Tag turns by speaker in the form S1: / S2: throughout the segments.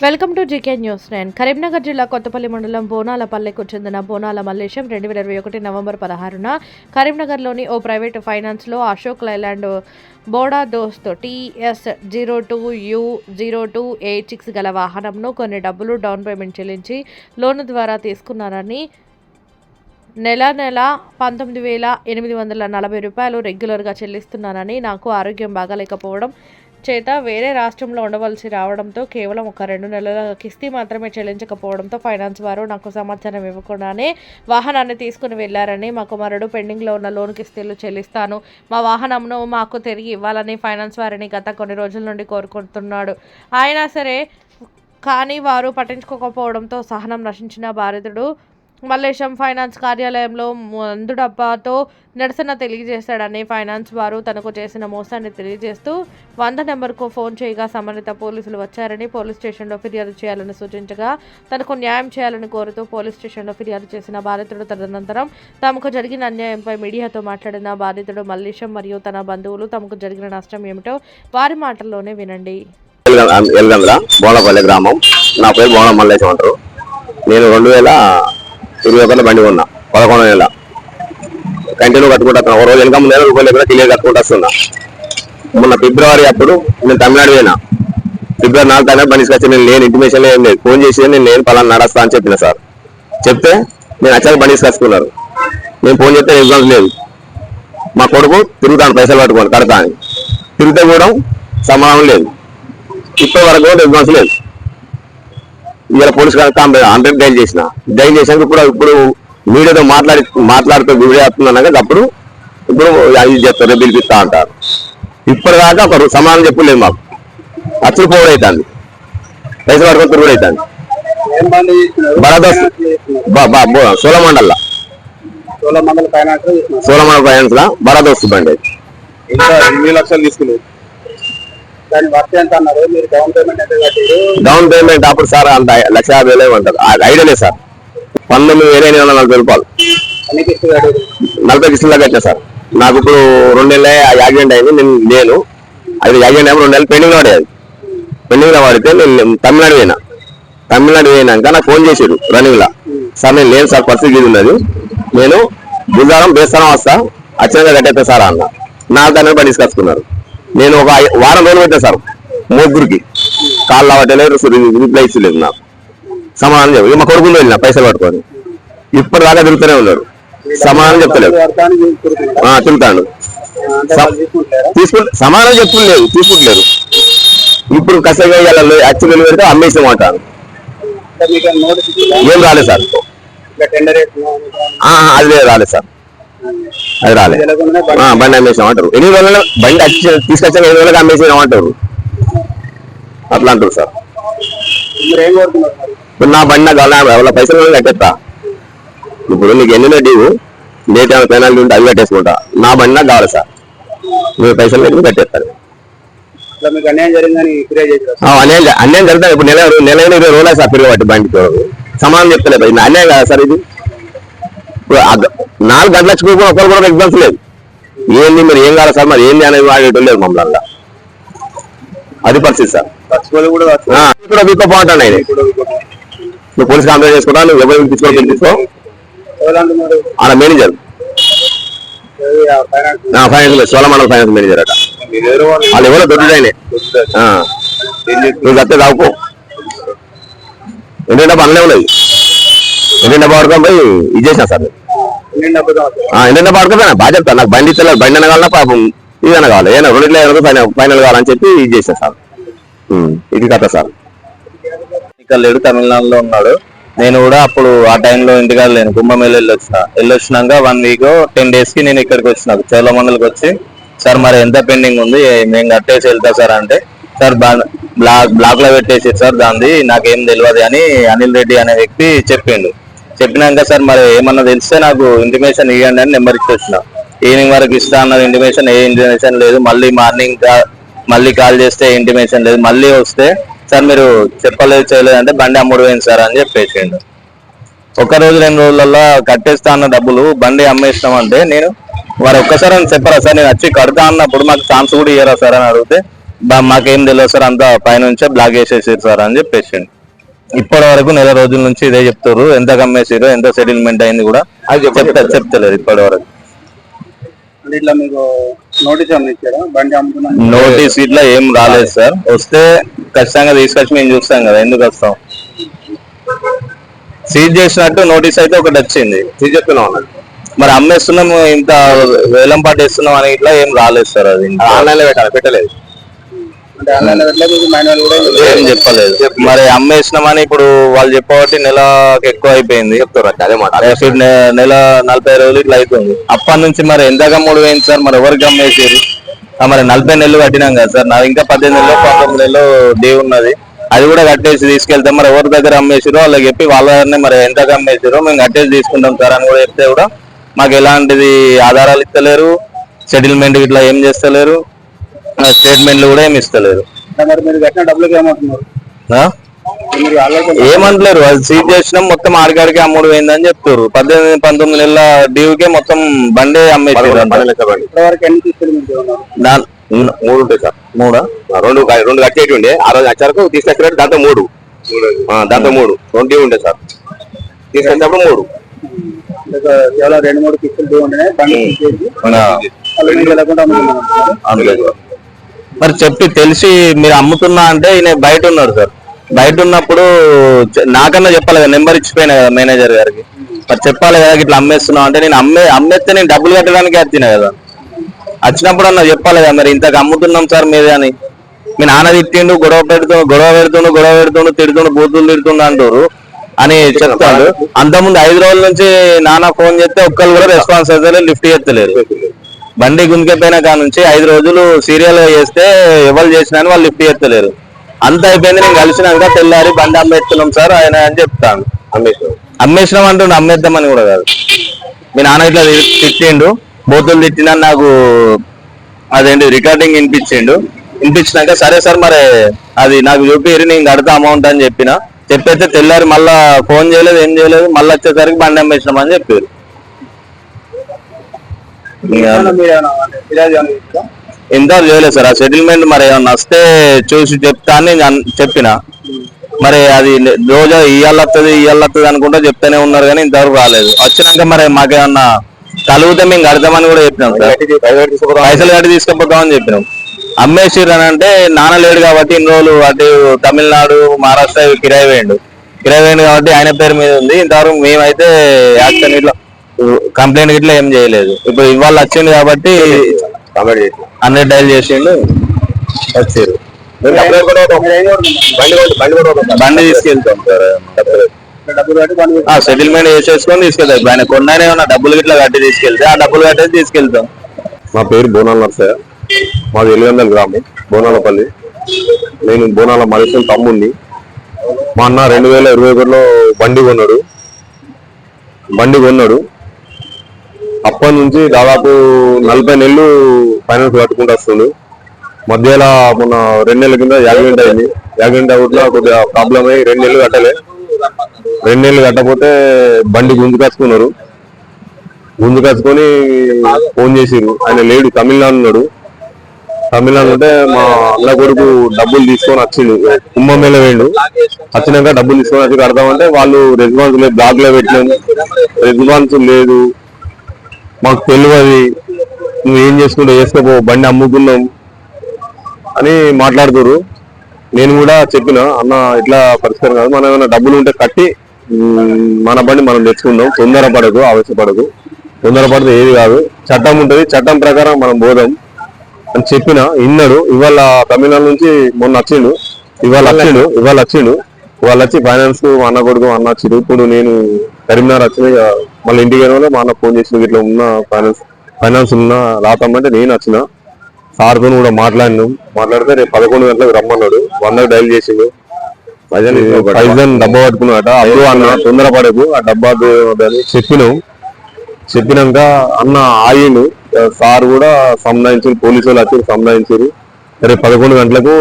S1: Welcome to GK news nine. Karimnagar జిల్లా కొత్తపల్లి మండలం బోనాలపల్లెకు చెందిన బోనాల మల్లేశం రెండు వేల ఇరవై ఒకటి నవంబర్ పదహారున కరీంనగర్లోని ఓ ప్రైవేటు ఫైనాన్స్లో Ashok Leyland Boda Dost TS zero two U zero two eight six గల వాహనంను కొన్ని డబ్బులు డౌన్ పేమెంట్ చెల్లించి లోను ద్వారా తీసుకున్నారని నెల నెల పంతొమ్మిది వేల ఎనిమిది వందల నలభై రూపాయలు రెగ్యులర్గా చెల్లిస్తున్నానని నాకు ఆరోగ్యం బాగాలేకపోవడం చేత వేరే రాష్ట్రంలో ఉండవలసి రావడంతో కేవలం ఒక రెండు నెలల కిస్తీ మాత్రమే చెల్లించకపోవడంతో ఫైనాన్స్ వారు నాకు సమాచారం ఇవ్వకుండానే వాహనాన్ని తీసుకుని వెళ్ళారని మా కుమారుడు పెండింగ్లో ఉన్న లోన్ కిస్తీలు చెల్లిస్తాను. మా వాహనంను మాకు తిరిగి ఇవ్వాలని ఫైనాన్స్ వారిని గత కొన్ని రోజుల నుండి కోరుకుంటున్నాడు. అయినా సరే కానీ వారు పట్టించుకోకపోవడంతో సహనం నశించిన బాధితుడు మల్లేశం ఫైనాన్స్ కార్యాలయంలో మందుడబ్బాతో నిరసన తెలియజేశాడని ఫైనాన్స్ వారు తనకు చేసిన మోసాన్ని తెలియజేస్తూ వంద నెంబర్కు ఫోన్ చేయగా సంబంధిత పోలీసులు వచ్చారని పోలీస్ స్టేషన్లో ఫిర్యాదు చేయాలని సూచించగా తనకు న్యాయం చేయాలని కోరుతూ పోలీస్ స్టేషన్లో ఫిర్యాదు చేసిన బాధితుడు తదనంతరం తమకు జరిగిన అన్యాయంపై మీడియాతో మాట్లాడిన బాధితుడు మల్లేశం మరియు తన బంధువులు తమకు జరిగిన నష్టం ఏమిటో వారి మాటల్లోనే వినండి.
S2: ఎల్గంద్ర బోనపల్లి గ్రామం. నా పేరు బోనం మల్లేశం అంటారు. నేను రెండు వేల ఇరవై ఒకళ్ళ బండి కొన్నా పదకొండు నెల కంటిన్యూ కట్టుకుంటా ఒక రోజు వెనక ముందు రూపాయలు లేకుండా క్లియర్ కట్టుకుంటూ వస్తున్నా. మొన్న ఫిబ్రవరి అప్పుడు నేను తమిళనాడు పోయినా. ఫిబ్రవరి నాలుగు తారీఖు బండి తీసుకొచ్చి నేను లేని ఇంటిమేషన్ ఏం లేదు. ఫోన్ చేసి నేను నేను పలానా నడస్తా అని చెప్పిన సార్. చెప్తే నేను వచ్చాక బండి తీసుకొచ్చుకున్నారు. నేను ఫోన్ చేస్తే ఎగ్జామ్స్ లేదు. మా కొడుకు తిరుగుతాను పైసలు పట్టుకోండి కడతా అని తిరిగితే కూడా సమానం లేదు. ఇప్పటి వరకు కూడా ఎగ్జామ్స్ లేదు. ఇవాళ పోలీస్ హండ్రెడ్ డైల్ చేసిన డైల్ చేసాక ఇప్పుడు ఇప్పుడు మీడియాతో మాట్లాడి మాట్లాడుతూ వీడియో వస్తున్నాను కదా అప్పుడు ఇప్పుడు అది చెప్తారు రేపు పిలిపిస్తా అంటారు ఇప్పటిదాకా ఒక సమానం చెప్పలేదు మాకు అచ్చులు పోవడం అవుతుంది పైసలు పట్టుకొని తిరుగుడు అవుతుంది? బరదస్ సోలమండల్
S3: చోళమండల ఫైనాన్స్.
S2: సోలమండల్ ఫైనాన్స్ లా బరదోస్తు బండి.
S3: ఇంకా ఎనిమిది లక్షలు తీసుకున్నారు దాని వర్త్ ఎంత అన్నారు మీరు డౌన్ పేమెంట్
S2: అప్పుడు సార్ అంత లక్ష యాభై వేలు ఐడియా లేదు సార్. పంతొమ్మిది వేల ఎనిమిది వందల నలభై రూపాయలు. నలభై కిస్తులు కట్టా సార్. నాకు ఇప్పుడు రెండు నెలలే యాక్సిడెంట్ అయింది నేను లేను. అది యాక్సిడెంట్ అయిన రెండు నెలలు పెండింగ్లో పడేది పెండింగ్లో పడితే నేను తమిళనాడు పోయినా. తమిళనాడు పోయినాక నాకు ఫోన్ చేసారు రన్నింగ్ లా సార్ నేను లేను సార్ పరిస్థితి ఇది ఉన్నది. నేను బుధవారం బేస్తానం వస్తా. అచ్చంగా కట్టేస్తా సార్ అన్న. నా దాన్ని పని తీసుకొచ్చుకున్నారు. నేను ఒక వారం రోజులు పెట్టా సార్ ముగ్గురికి. కాళ్ళు అవ్వట్లేదు రిప్లై ఇచ్చలేదు నాకు. సమాధానం చెప్పి. మా కొడుకుని వెళ్ళిన పైసలు పట్టుకొని. ఇప్పటిదాకా తిరుగుతూనే ఉన్నారు సమాధానం చెప్తలేదు తిరుగుతాడు తీసుకుంటే సమాధానం చెప్పుకోలేదు తీసుకుంటలేరు. ఇప్పుడు కష్టంగా యాక్చువల్ పెడితే అమ్మేసాం అంటారు
S3: అంటే మీకు నోటీస్ ఇచ్చిందా?
S2: ఏం రాలేదు సార్. అది లేదు, రాలేదు సార్. అది రాలేదు
S3: బండి.
S2: అమ్మేసాం అంటారు. ఎన్ని రోజులు బండి తీసుకొచ్చాక ఎన్ని రోజులకు అమ్మేసాం అంటారు? అట్లా అంటారు సార్? ఇప్పుడు నా బండి నాకు ఎవరి పైసలు కట్టేస్తా. ఇప్పుడు నీకు ఎన్ని డ్యూ? డేట్ ఏమైనా పెనాల్టీ ఉంటే అవి కట్టేసుకుంటా. నా బండి నాకు కావాలి సార్. మీరు పైసలు కట్టి కట్టేస్తారు
S3: అన్యాయం
S2: అన్యాయం జరుగుతుంది. ఇప్పుడు నెల నెల ఇరవై రోజులు సార్ పట్టి బండి సమానం చెప్తలేదు అన్యాయం కదా సార్ ఇది? నాలుగు గంటల చూపు ఒకరు కూడా ఎగ్జామ్స్ లేదు. ఏంది మరి ఏం కావాలి సార్? మరి ఏంది అనేది వాడేయటం లేదు మమ్మల్ని అది పరిస్థితి సార్.
S3: కూడా.
S2: ఆ, వీకో బాగుంటాను ఆయన నువ్వు పోలీస్ కంప్లైంట్ చేసుకుంటా నువ్వు ఎవరు పిలుచుకో పిలిపించుకో ఆడ మేనేజర్.
S3: ఆ finance
S2: finance Cholamandal finance manager అట.
S3: వాళ్ళు?
S2: ఎవరో దొడ్డుడైనే ఆ. నువ్వు కత్తే తాగుకో ఎందుకంటే పనులే ఉన్నది ఎందుకంటే పడుకొని పోయి ఇది చేసిన సార్ ఎండ పడుకోపోయినా బాగా చెప్తాను నాకు బండి ఇస్తలేదు బండి అనగాలన్నా పాపం ఇదన కావాలి. ఏదైనా రెండిట్లో ఏదైనా ఫైనల్ ఫైనల్ కావాలని చెప్పి ఇది చేసా సార్ ఇది కథ సార్.
S4: ఇక్కడ లేడు తమిళనాడులో ఉన్నాడు. నేను కూడా అప్పుడు ఆ టైంలో ఇంటికాడ లేను. కుంభమేళ వెళ్ళి వచ్చిన వెళ్ళొచ్చినాక వన్ వీక్ టెన్ డేస్కి నేను ఇక్కడికి వచ్చిన. చోళమండలికి వచ్చి సార్ మరి ఎంత పెండింగ్ ఉంది? మేము కట్టేసి వెళ్తా సార్ అంటే సార్ బ్లాక్ బ్లాక్లో పెట్టేసి సార్ దాన్ని నాకేం తెలియదు అని అనిల్ రెడ్డి అనే వ్యక్తి చెప్పిండు. చెప్పినాక సార్ మరి ఏమన్నా తెలిస్తే నాకు ఇంటిమేషన్ ఇవ్వండి అని నెంబర్ ఇచ్చి వచ్చిన ఈవినింగ్ వరకు ఇస్తా అన్నది ఇంటిమేషన్ ఏ ఇంటిమేషన్ లేదు. మళ్ళీ మార్నింగ్ మళ్ళీ కాల్ చేస్తే ఇంటిమేషన్ లేదు. మళ్ళీ వస్తే సార్ మీరు చెప్పలేదు చేయలేదు అంటే బండి అమ్ముడు పోయింది సార్ అని చెప్పేసిండు. ఒక రోజు రెండు రోజులలో కట్టేస్తా అన్న డబ్బులు బండి అమ్మేస్తాం అంటే నేను వారు ఒక్కసారి అని చెప్పరా సార్? నేను వచ్చి కడతా అన్నప్పుడు మాకు ఛాన్స్ కూడా ఇయ్యరా సార్ అని అడిగితే బా- మాకేం తెలియదు సార్ అంతా పైనుంచే బ్లాక్ చేసేసారు సార్ అని చెప్పేసిండు. ఇప్పటి వరకు నెల రోజుల నుంచి ఇదే చెప్తారు. ఎంత కమ్మేసారు ఎంత సెటిల్మెంట్ అయింది కూడా
S5: అది.
S4: చెప్తా చెప్తలేరు ఇప్పటి వరకు
S3: ఇట్లా మీకు నోటీస్ బండి
S4: నోటీస్ ఇట్లా ఏం రాలేదు సార్. వస్తే ఖచ్చితంగా తీసుకొచ్చి మేము చూస్తాం కదా ఎందుకు వస్తాం? సీజ్ చేసినట్టు నోటీస్ అయితే ఒకటి వచ్చింది.
S5: ఇది చెప్తున్నాం
S4: మరి అమ్మేస్తున్నాం ఇంత వేలం పాటు వేస్తున్నాం అని ఇట్లా ఏం రాలేదు సార్ అది.
S5: ఆన్లైన్లో పెట్టాలి పెట్టలేదు
S3: అంటే ఆన్లైన్లో మీకు మాన్యువల్ కూడా
S4: ఏం చెప్పలేదు. మరి అమ్మేసినామని ఇప్పుడు వాళ్ళు చెప్పబట్టి నెలకి ఎక్కువ అయిపోయింది
S5: చెప్తారు
S4: నెల నలభై రోజులు ఇట్లా అవుతుంది అప్పటి నుంచి మరి ఎంత మూడు వేయింది సార్? మరి ఎవరికి అమ్మేసారు ఆ, మరి నలభై నెలలు కట్టినాం కదా సార్. నాది ఇంకా పద్దెనిమిది నెలలు పంతొమ్మిది నెలలు డే ఉన్నది. అది కూడా కట్టేసి తీసుకెళ్తాం మరి ఎవరి దగ్గర అమ్మేసారో వాళ్ళకి చెప్పి వాళ్ళ దగ్గరనే మరి ఎంత అమ్మేసారో మేము కట్టేసి తీసుకుంటాం సార్ అని కూడా చెప్తే కూడా మాకు ఎలాంటిది ఆధారాలు ఇస్తలేరు సెటిల్మెంట్ ఇట్లా ఏం చేస్తలేరు. స్టేట్మెంట్లు కూడా ఏమి
S3: ఆల్రెడీ
S4: ఏమంటలేరు. అది సీజ్ చేసినాం మొత్తం ఆడికాడికి అమ్ముడు పోయిందని చెప్తారు పద్దెనిమిది పంతొమ్మిది నెలల డ్యూకే మొత్తం బండి అమ్మేసారు
S5: మూడు ఉంటాయి సార్.
S4: మూడా?
S5: రెండు కట్టేటి ఉండే. ఆ రోజు వచ్చారకు తీసుకొచ్చినట్టు దాంతో మూడు. ఆ, దాంతో మూడు. రెండు ఉండే సార్. తీసుకొచ్చినప్పుడు మూడు.
S3: ఇంకా కేవలం రెండు మూడు కిస్తులు
S4: మరి చెప్పి తెలిసి మీరు అమ్ముతున్నా అంటే ఈయన బయట ఉన్నాడు సార్. బయట ఉన్నప్పుడు నాకన్నా చెప్పాలి కదా నెంబర్ ఇచ్చిపోయినా కదా మేనేజర్ గారికి. మరి చెప్పాలి కదా ఇట్లా అమ్మేస్తున్నావు అంటే నేను అమ్మే అమ్మేస్తే నేను డబ్బులు కట్టడానికి వచ్చిన కదా. వచ్చినప్పుడు అన్న చెప్పాలి కదా మరి ఇంతకు అమ్ముతున్నాం సార్ మీదే అని. మీ నాన్న తిట్టిండు గొడవ పెడుతుండు గొడవ పెడుతుండు గొడవ పెడుతుండు తిడుతుండు బూతులు తిడుతుండు అంటారు అని చెప్తాడు. అంతకుముందు ఐదు రోజుల నుంచి నాన్న ఫోన్ చేస్తే ఒక్కరు కూడా రెస్పాన్స్ అయితే లిఫ్ట్ చేస్తలేరు బండి గుంజకపోయిన కాడ నుంచి ఐదు రోజులు సీరియల్ చేస్తే ఎవరు చేసినా అని వాళ్ళు లిఫ్ట్ చేస్తలేరు. అంత అయిపోయింది నేను కలిసినాక తెల్లారి బండి అమ్మేస్తున్నాం సార్ ఆయన అని చెప్తాను.
S5: అమ్మేసాం
S4: అమ్మేసినాం అంటుండు అమ్మేద్దామని కూడా కాదు. మీ నాన్న ఇట్లా తిట్టిండు బోతులు తిట్టినా నాకు అదేంటి రికార్డింగ్ వినిపించిండు. వినిపించినాక సరే సార్ మరి అది నాకు చూపిరి నేను కడతా అమౌంట్ అని చెప్పిన. చెప్పైతే తెల్లారి మళ్ళా ఫోన్ చేయలేదు ఏం చేయలేదు మళ్ళీ వచ్చేసరికి బండి అమ్మేసినాం అని చెప్పారు. ఎంత చేయలేదు సార్. ఆ సెటిల్మెంట్ మరి ఏమన్నా వస్తే చూసి చెప్తా అని చెప్పిన. మరి అది రోజు ఇయ్యాల వస్తుంది ఇయ్యాల వస్తుంది అనుకుంటా చెప్తానే ఉన్నారు కానీ ఇంతవరకు రాలేదు. వచ్చినాక మరి మాకేమన్నా కలుగుతే మేము కడతామని కూడా చెప్పినాం సార్. పైసలు కట్టి తీసుకుపోతామని చెప్పినాం. అమ్మేసిర్రు అని అంటే నాన్న లేడు కాబట్టి ఇన్ని రోజులు అటు తమిళనాడు మహారాష్ట్ర కిరాయి వేయండు. కిరాయి వేయండు కాబట్టి ఆయన పేరు మీద ఉంది. ఇంతవరకు మేమైతే యాక్షన్ ఇట్లా కంప్లైంట్ ఇట్లా ఏం చేయలేదు. ఇప్పుడు ఇవాళ వచ్చింది కాబట్టి హండ్రెడ్ డైల్ చేసిండు వచ్చారు?
S5: బండి కూడా బండి కూడా ఒక-
S4: బండి తీసుకెళ్తాం సార్. సెటిల్మెంట్ చేసేసుకొని తీసుకెళ్తాం ఆయన కొన్నానే ఏమన్నా డబ్బులు గిట్లా కట్టి తీసుకెళ్తే ఆ డబ్బులు కట్టేసి తీసుకెళ్తాం.
S5: మా పేరు బోనాల నర్సయ్య. మాది ఎలిగందల గ్రామం బోనాలపల్లి. నేను బోనాల మనుషుల తమ్ముడిని మా అన్న రెండు వేల ఇరవై ఒకటిలో బండి కొన్నాడు. బండి కొన్నాడు. అప్పటి నుంచి దాదాపు నలభై నెలలు ఫైనాన్స్ కట్టుకుంటూ వస్తుండు. మధ్యలో మొన్న రెండు నెలల కింద యాక్సిడెంట్ అయింది. యాక్సిడెంట్ అవుట్లో కొద్దిగా ప్రాబ్లం అయ్యి రెండు నెలలు కట్టలే. రెండు నెలలు కట్టకపోతే బండి గుంజుకొచ్చుకున్నారు గుంజుకొచ్చుకొని కట్టుకొని ఫోన్ చేసిరు ఆయన లేడు తమిళనాడు ఉన్నాడు. తమిళనాడు అంటే మా అన్న కొడుకు డబ్బులు తీసుకొని వచ్చిండు. కుంభమేళ వేయండు వచ్చినాక డబ్బులు తీసుకొని వచ్చి కడతామంటే వాళ్ళు రెస్పాన్స్ లేదు. బ్లాక్లో పెట్టినాం. రెస్పాన్స్ లేదు. మాకు తెలియదు నువ్వు ఏం చేసుకుంటా చేసుకోపో బండి అమ్ముకున్నాం అని మాట్లాడుతురు నేను కూడా చెప్పిన అన్న ఇట్లా పరిష్కారం కాదు మనం ఏమైనా డబ్బులు ఉంటే కట్టి మన బండి మనం తెచ్చుకుందాం తొందరపడదు ఆవేశపడదు. తొందరపడితే ఏది కాదు. చట్టం ఉంటుంది చట్టం ప్రకారం మనం పోదాం అని చెప్పిన ఇన్నాడు ఇవాళ తమిళనాడు నుంచి మొన్న వచ్చిండు ఇవాళ వచ్చిండు ఇవాళ వచ్చిండు వాళ్ళు వచ్చి ఫైనాన్స్ అన్న కొడుకు అన్న వచ్చిండు ఇప్పుడు నేను కరీంనగర్ వచ్చిన మళ్ళీ ఇంటికి వెళ్ళిన వాళ్ళు మా అన్న ఫోన్ చేసిన ఇట్లా ఉన్న ఫైనాన్స్ ఫైనాన్స్ ఉన్న రాతమ్మంటే నేను వచ్చిన. సార్తో కూడా మాట్లాడినాం. మాట్లాడితే రేపు పదకొండు గంటలకు రమ్మన్నాడు. వందకు డైల్ చేసిండు. పైసన్ డబ్బా పట్టుకున్నాట అప్పుడు అన్న తొందరపడకు ఆ డబ్బా చెప్పినాం. చెప్పినాక అన్న ఆయిండు సార్ కూడా సంబంధించారు పోలీసు వాళ్ళు వచ్చి సంబంధించారు రేపు పదకొండు గంటలకు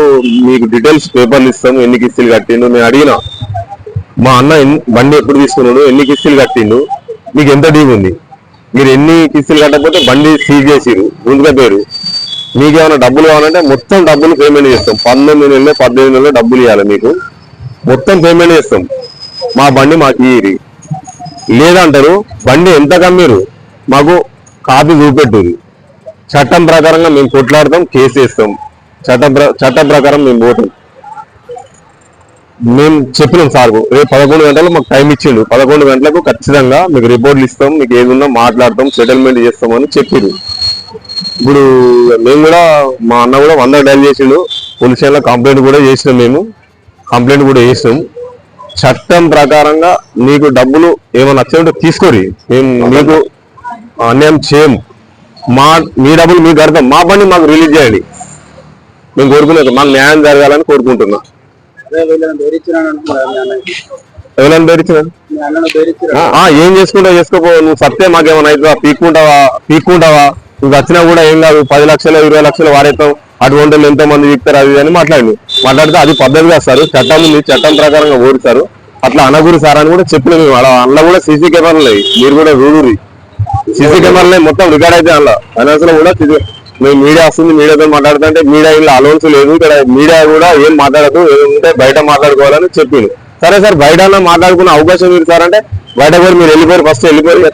S5: మీకు డీటెయిల్స్ పేపర్లు ఇస్తాం ఎన్ని కిస్తీలు కట్టిండు. నేను అడిగిన మా అన్న బండి ఎప్పుడు తీసుకున్నాడు ఎన్ని కిస్తీలు కట్టిండు. మీకు ఎంత డీవ్ ఉంది? మీరు ఎన్ని కిస్తులు కట్టకపోతే బండి సీజ్ చేసిరు ముందుగా పేరు. మీకేమైనా డబ్బులు కావాలంటే మొత్తం డబ్బులు పేమెంట్ చేస్తాం. పంతొమ్మిది నెలలో పద్దెనిమిది నెలలో డబ్బులు ఇవ్వాలి మీకు. మొత్తం పేమెంట్ చేస్తాం. మా బండి మాకు ఇయ్యి లేదంటారు బండి ఎంత కమ్మిరు మాకు కాపీ చూపెట్టుది చట్టం ప్రకారంగా మేము కొట్లాడతాం కేసు వేస్తాం చట్ట ప్ర- చట్టం ప్రకారం మేము పోతాం మేము చెప్పినాం సార్ రేపు పదకొండు గంటలకు మాకు టైం ఇచ్చిండు. పదకొండు గంటలకు ఖచ్చితంగా మీకు రిపోర్ట్లు ఇస్తాం మీకు ఏది ఉన్నా మాట్లాడతాం సెటిల్మెంట్ చేస్తామని చెప్పారు ఇప్పుడు మేము కూడా మా అన్న కూడా వంద డైల్ చేసిండు. పోలీస్ స్టేషన్లో కంప్లైంట్ కూడా చేసినాం మేము. కంప్లైంట్ కూడా చేసినాం. చట్టం ప్రకారంగా మీకు డబ్బులు ఏమైనా వచ్చాయంటే తీసుకోరి. మేము మీకు అన్యాయం చేయం. మా మీ డబ్బులు మీకు కడతాం. మా పని మాకు రిలీజ్ చేయండి. మేము కోరుకునేది మాకు న్యాయం జరగాలని కోరుకుంటున్నాం. ఎవరైనా ఏం చేసుకుంటావు చేసుకోపో నువ్వు సత్తే మాకేమైనా అవుతుందా పీక్కుంటావా? పీక్కుంటావా? నువ్వు వచ్చినా కూడా ఏం కాదు పది లక్షలు ఇరవై లక్షలు వాడేస్తాం. అటువంటి ఎంతో మంది చెప్తారు అది అని మాట్లాడి మాట్లాడితే అది పద్ధతిగా వస్తారు. చట్టం ఉంది చట్టం ప్రకారంగా ఓడిస్తారు అట్లా అనగురు సార్ అని కూడా చెప్పిన మేము. అలా అందులో కూడా సీసీ కెమెరాలు లేవు మీరు కూడా రూడూరి సీసీ కెమెరాలు మొత్తం రికార్డ్ అయితే అందులో. ఫైనాన్స్లో కూడా మేము మీడియా వస్తుంది మీడియాతో మాట్లాడుతుంటే మీడియా ఇలా అలౌన్స్ లేదు ఇక్కడ మీడియా కూడా ఏం మాట్లాడదు ఏముంటే బయట మాట్లాడుకోవాలని చెప్పింది సరే సార్ బయట మాట్లాడుకునే అవకాశం మీరు సార్ అంటే బయట కూడా మీరు వెళ్ళిపోయారు ఫస్ట్ వెళ్ళిపోయి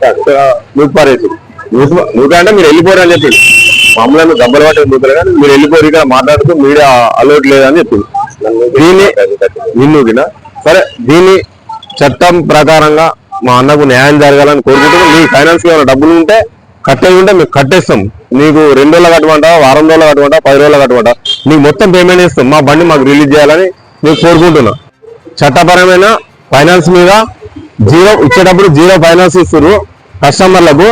S5: నూపారేసి నూక అంటే మీరు వెళ్ళిపోరు అని చెప్పింది మమ్మల్ని దెబ్బలు పట్టే నూకలు కానీ మీరు వెళ్ళిపోరు ఇక్కడ మాట్లాడుతూ మీడియా అలౌట్ లేదని చెప్పింది దీన్ని నిన్ను సరే దీన్ని చట్టం ప్రకారంగా మా అన్నకు న్యాయం జరగాలని కోరుకుంటున్నాం. మీ ఫైనాన్స్ ఏమైనా డబ్బులు ఉంటే కట్టేది ఉంటే మేము కట్టేస్తాం. నీకు రెండు రోజులు కట్టమంటా వారం రోజులు కట్టమంటా పది రోజులు కట్టమంటా. నీకు మొత్తం పేమెంట్ చేస్తాం. మా బండి మాకు రిలీజ్ చేయాలని మీకు కోరుకుంటున్నా. చట్టపరమైన ఫైనాన్స్ మీద జీరో ఇచ్చేటప్పుడు జీరో ఫైనాన్స్ ఇస్తారు కస్టమర్లకు.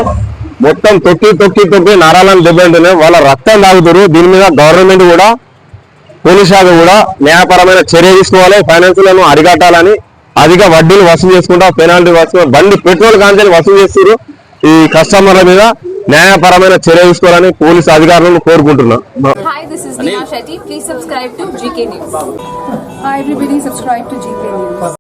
S5: మొత్తం తొక్కి తొక్కి తొక్కి నరాలను దెబ్బతింటున్నాయి వాళ్ళ రక్తం తాగుతారు దీని మీద గవర్నమెంట్ కూడా పోలీస్ శాఖ కూడా న్యాయపరమైన చర్య తీసుకోవాలి. ఫైనాన్స్లను అరికట్టాలని అధిక వడ్డీలు వసూలు చేసుకుంటా పెనాల్టీ వసూలు బండి పెట్రోల్ కాంచెలు వసూలు చేస్తారు ఈ కస్టమర్ల మీద న్యాయపరమైన చర్య తీసుకోవాలని పోలీస్ అధికారులను కోరుకుంటున్నా.